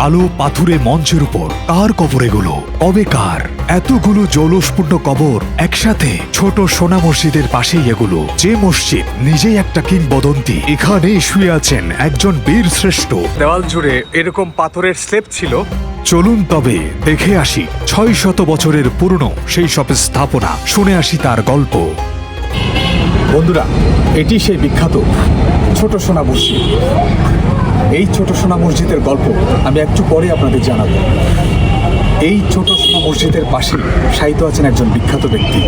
কালো পাথুরে মঞ্চের উপর কার কবর এগুলো কবে কার এতগুলো জৌলসপূর্ণ কবর একসাথে ছোট সোনা মসজিদের পাশেই এগুলো। যে মসজিদ নিজেই একটা কিংবদন্তি। এখানেই শুয়ে আছেন একজন বীর শ্রেষ্ঠ। দেওয়াল জুড়ে এরকম পাথরের স্লেপ ছিল। চলুন তবে দেখে আসি ছয় শত বছরের পুরনো সেই সব স্থাপনা। শুনে আসি তার গল্প। বন্ধুরা এটি সেই বিখ্যাত ছোট সোনা মসজিদ। এই ছোট সোনা মসজিদের গল্প আমি একটু পরে আপনাদের জানাব। এই ছোট সোনা মসজিদের পাশে সাহিত্য আছেন একজন বিখ্যাত ব্যক্তি।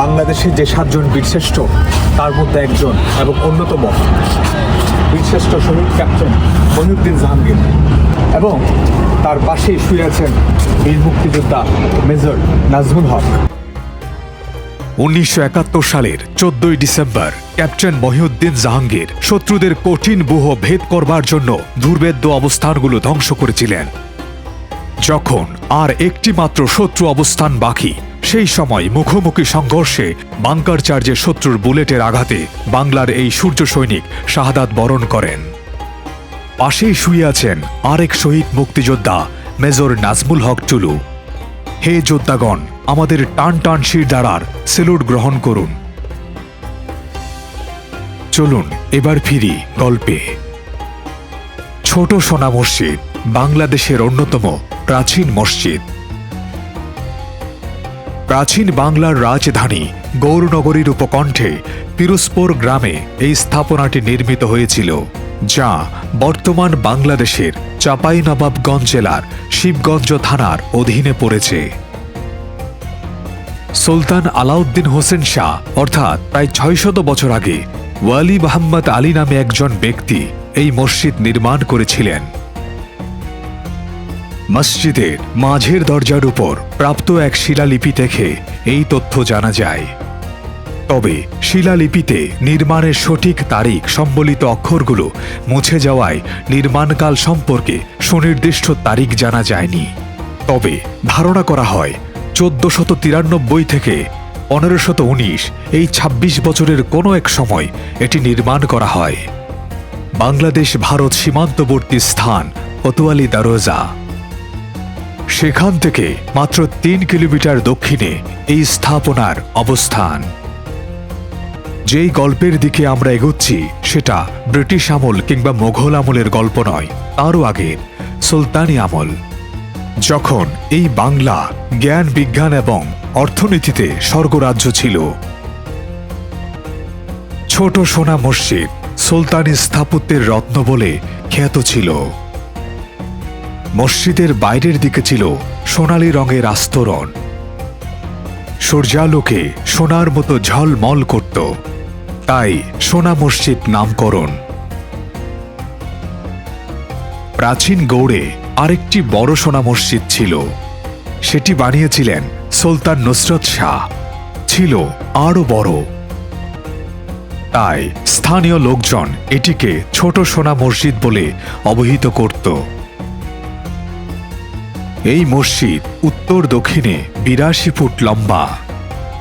বাংলাদেশের যে সাতজন বীরশ্রেষ্ঠ, তার মধ্যে একজন এবং অন্যতম বীরশ্রেষ্ঠ শহীদ ক্যাপ্টেন মহিউদ্দিন জাহাঙ্গীর এবং তার পাশেই শুয়ে আছেন বীর মুক্তিযোদ্ধা মেজর নাজমুল হক। উনিশশো একাত্তর সালের চোদ্দই ডিসেম্বর ক্যাপ্টেন মহিউদ্দিন জাহাঙ্গীর, শত্রুদের কঠিন বুহ ভেদ করবার জন্য দুর্বেদ্য অবস্থানগুলো ধ্বংস করেছিলেন। যখন আর একটি মাত্র শত্রু অবস্থান বাকি, সেই সময় মুখোমুখি সংঘর্ষে বাংকার চার্জে শত্রুর বুলেটের আঘাতে বাংলার এই সূর্য সৈনিক শাহাদাত বরণ করেন। পাশেই শুয়ে আছেন আরেক শহীদ মুক্তিযোদ্ধা মেজর নাজমুল হক টুলু। হে যোদ্ধাগণ, আমাদের টান টান শির দ্বারার সেলুট গ্রহণ করুন। চলুন, এবার ফিরি গল্পে। ছোট সোনা মসজিদ, বাংলাদেশের অন্যতম প্রাচীন মসজিদ। প্রাচীন বাংলার রাজধানী গৌরনগরীর উপকণ্ঠে পিরোজপুর গ্রামে এই স্থাপনাটি নির্মিত হয়েছিল, যা বর্তমান বাংলাদেশের চাঁপাইনবাবগঞ্জ জেলার শিবগঞ্জ থানার অধীনে পড়েছে। সুলতান আলাউদ্দিন হোসেন শাহ, অর্থাৎ প্রায় ছয়শত বছর আগে ওয়ালি মোহাম্মদ আলী নামে একজন ব্যক্তি এই মসজিদ নির্মাণ করেছিলেন। মসজিদের মাঝের দরজার উপর প্রাপ্ত এক শিলালিপি দেখে এই তথ্য জানা যায়। তবে শিলালিপিতে নির্মাণের সঠিক তারিখ সম্বলিত অক্ষরগুলো মুছে যাওয়ায় নির্মাণকাল সম্পর্কে সুনির্দিষ্ট তারিখ জানা যায়নি। তবে ধারণা করা হয়, চোদ্দশত তিরানব্বই থেকে পনেরোশত উনিশ, এই ২৬ বছরের কোনো এক সময় এটি নির্মাণ করা হয়। বাংলাদেশ ভারত সীমান্তবর্তী স্থান, কোতোয়ালি দারোজা। সেখান থেকে মাত্র তিন কিলোমিটার দক্ষিণে এই স্থাপনার অবস্থান। যেই গল্পের দিকে আমরা এগোচ্ছি, সেটা ব্রিটিশ আমল কিংবা মোঘল আমলের গল্প নয়, তারও আগে সুলতানি আমল। যখন এই বাংলা জ্ঞান, বিজ্ঞান এবং অর্থনীতিতে স্বর্গরাজ্য ছিল, ছোট সোনা মসজিদ সুলতানি স্থাপত্যের রত্ন বলে খ্যাত ছিল। মসজিদের বাইরের দিকে ছিল সোনালি রঙের আস্তরণ। সূর্যালোকে সোনার মতো ঝলমল করত। তাই সোনা মসজিদ নামকরণ। প্রাচীন গৌড়ে আরেকটি বড় সোনা মসজিদ ছিল। সেটি বানিয়েছিলেন সুলতান নুসরত শাহ। ছিল আরও বড়। তাই স্থানীয় লোকজন এটিকে ছোট সোনা মসজিদ বলে অবহিত করত। এই মসজিদ উত্তর দক্ষিণে বিরাশি ফুট লম্বা,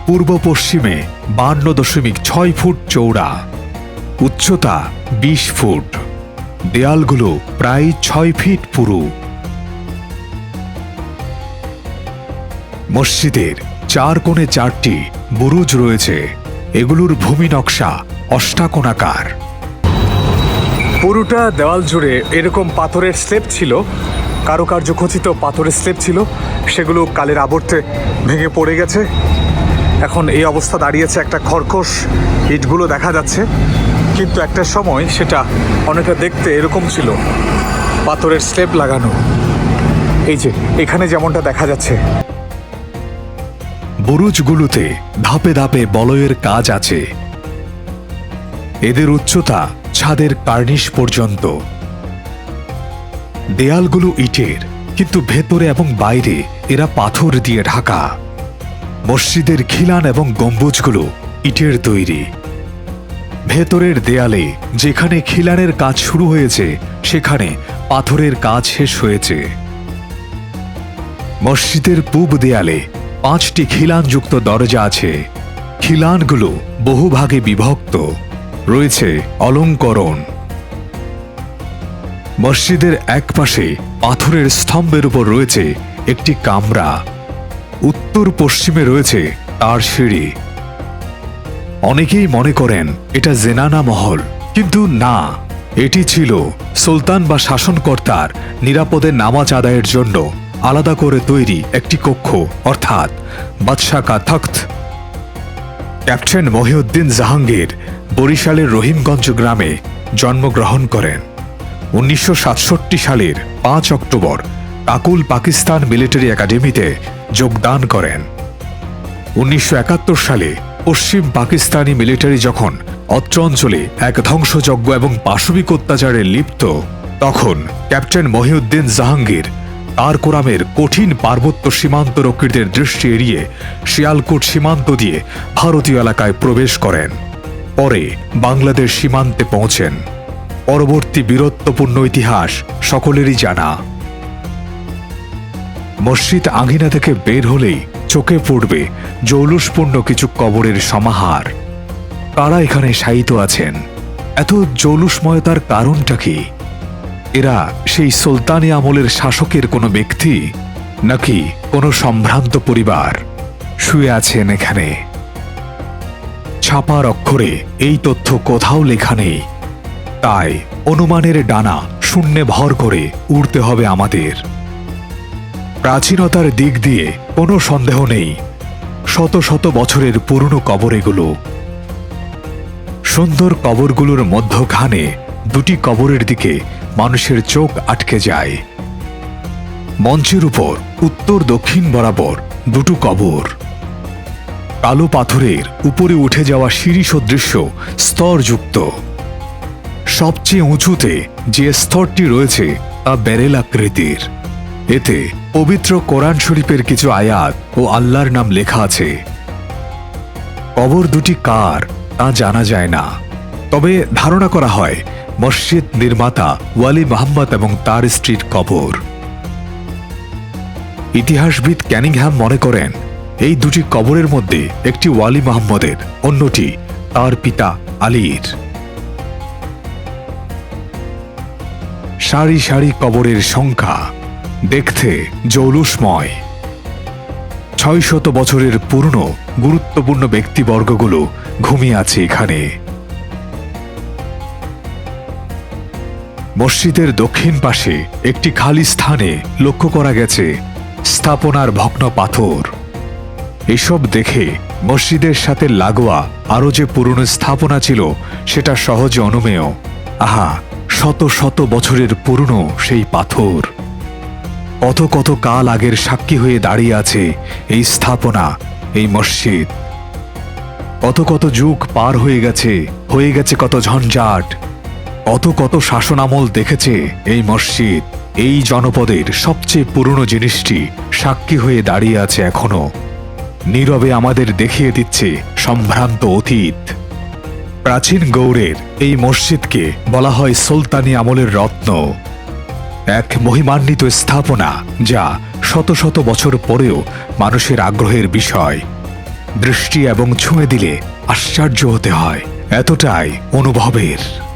পূর্ব পশ্চিমে বান্ন দশমিক ছয় ফুট চৌড়া উচ্চতা বিশ ফুট। দেয়ালগুলো প্রায় ছয় ফিট পুরু। মসজিদের চার কোণে চারটি বুরুজ রয়েছে। এগুলোর ভূমি নকশা অষ্টাকোণাকার। পুরোটা দেওয়াল জুড়ে এরকম পাথরের স্লেপ ছিল, কারুকার্য খচিত পাথরের স্লেপ ছিল, সেগুলো কালের আবর্তে ভেঙে পড়ে গেছে। এখন এই অবস্থা দাঁড়িয়েছে একটা খরখস ইটগুলো দেখা যাচ্ছে, কিন্তু একটা সময় সেটা অনেকটা দেখতে এরকম ছিল, পাথরের স্লেপ লাগানো। এই যে, এখানে যেমনটা দেখা যাচ্ছে বুরুজগুলোতে ধাপে ধাপে বলয়ের কাজ আছে। এদের উচ্চতা ছাদের কার্নিশ পর্যন্ত। দেয়ালগুলো ইটের, কিন্তু ভেতরে এবং বাইরে এরা পাথর দিয়ে ঢাকা। মসজিদের খিলান এবং গম্বুজগুলো ইটের তৈরি। ভেতরের দেয়ালে যেখানে খিলানের কাজ শুরু হয়েছে, সেখানে পাথরের কাজ শেষ হয়েছে। মসজিদের পূব দেয়ালে পাঁচটি খিলানযুক্ত দরজা আছে। খিলানগুলো বহুভাগে বিভক্ত। রয়েছে অলঙ্করণ। মসজিদের এক পাশে পাথরের স্তম্ভের উপর রয়েছে একটি কামরা। উত্তর পশ্চিমে রয়েছে তার সিঁড়ি। অনেকেই মনে করেন, এটা জেনানা মহল। কিন্তু না, এটি ছিল সুলতান বা শাসনকর্তার নিরাপদে নামাজ আদায়ের জন্য। আলাদা করে তৈরি একটি কক্ষ, অর্থাৎ বাদশা কা তখ্ত। ক্যাপ্টেন মহিউদ্দিন জাহাঙ্গীর বরিশালের রহিমগঞ্জ গ্রামে জন্মগ্রহণ করেন। উনিশশো সাতষট্টি সালের পাঁচ অক্টোবর কাকুল পাকিস্তান মিলিটারি একাডেমিতে যোগদান করেন। উনিশশো একাত্তর সালে পশ্চিম পাকিস্তানি মিলিটারি যখন অত্র অঞ্চলে এক ধ্বংসযজ্ঞ এবং পাশবিক অত্যাচারে লিপ্ত, তখন ক্যাপ্টেন মহিউদ্দিন জাহাঙ্গীর তার কোরামের কঠিন পার্বত্য সীমান্তরক্ষীদের দৃষ্টি এড়িয়ে শিয়ালকোট সীমান্ত দিয়ে ভারতীয় এলাকায় প্রবেশ করেন। পরে বাংলাদেশ সীমান্তে পৌঁছেন। পরবর্তী বীরত্বপূর্ণ ইতিহাস সকলেরই জানা। মসজিদ আঙিনা থেকে বের হলেই চোখে পড়বে জৌলুসপূর্ণ কিছু কবরের সমাহার। কারা এখানে শায়িত আছেন? এত জৌলুসময়তার কারণটা কি? এরা সেই সুলতানি আমলের শাসকের কোনো ব্যক্তি, নাকি কোনো সম্ভ্রান্ত পরিবার শুয়ে আছেন এখানে। ছাপার অক্ষরে এই তথ্য কোথাও লেখা নেই। তাই অনুমানের ডানা শূন্যে ভর করে উড়তে হবে আমাদের। প্রাচীনতার দিক দিয়ে কোনো সন্দেহ নেই। শত শত বছরের পুরনো কবর এগুলো সুন্দর কবরগুলোর মধ্যখানে দুটি কবরের দিকে মানুষের চোখ আটকে যায়। মঞ্চের উপর উত্তর দক্ষিণ বরাবর দুটো কবর। কালো পাথরের উপরে উঠে যাওয়া সিঁড়ি সদৃশ্য স্তরযুক্ত। সবচেয়ে উঁচুতে যে স্তরটি রয়েছে তা ব্যারেল আকৃতির। এতে পবিত্র কোরআন শরীফের কিছু আয়াত ও আল্লাহর নাম লেখা আছে। কবর দুটি কার তা জানা যায় না। তবে ধারণা করা হয় মসজিদ নির্মাতা ওয়ালি মোহাম্মদ এবং তার স্ত্রীর কবর। ইতিহাসবিদ ক্যানিংহ্যাম মনে করেন, এই দুটি কবরের মধ্যে একটি ওয়ালি মোহাম্মদের অন্যটি তার পিতা আলীর। সারি সারি কবরের সংখ্যা দেখতে জৌলুসময়। ছয় শত বছরের পুরনো, গুরুত্বপূর্ণ ব্যক্তিবর্গগুলো ঘুমিয়ে আছে এখানে। মসজিদের দক্ষিণ পাশে একটি খালি স্থানে লক্ষ্য করা গেছে স্থাপনার ভগ্ন পাথর। এসব দেখে মসজিদের সাথে লাগোয়া আরও যে পুরনো স্থাপনা ছিল, সেটা সহজে অনুমেয়। আহা, শত শত বছরের পুরনো সেই পাথর। কত কত কাল আগের সাক্ষী হয়ে দাঁড়িয়ে আছে এই স্থাপনা, এই মসজিদ। কত কত যুগ পার হয়ে গেছে হয়ে গেছে কত ঝঞ্ঝাট। কত কত শাসনামল দেখেছে এই মসজিদ। এই জনপদের সবচেয়ে পুরনো জিনিসটি সাক্ষী হয়ে দাঁড়িয়ে আছে এখনও। নীরবে আমাদের দেখিয়ে দিচ্ছে সম্ভ্রান্ত অতীত। প্রাচীন গৌড়ের এই মসজিদকে বলা হয় সুলতানি আমলের রত্ন। এক মহিমান্বিত স্থাপনা যা শত শত বছর পরেও মানুষের আগ্রহের বিষয়। দৃষ্টি এবং ছুঁয়ে দিলে আশ্চর্য হতে হয়। এতটাই অনুভবের।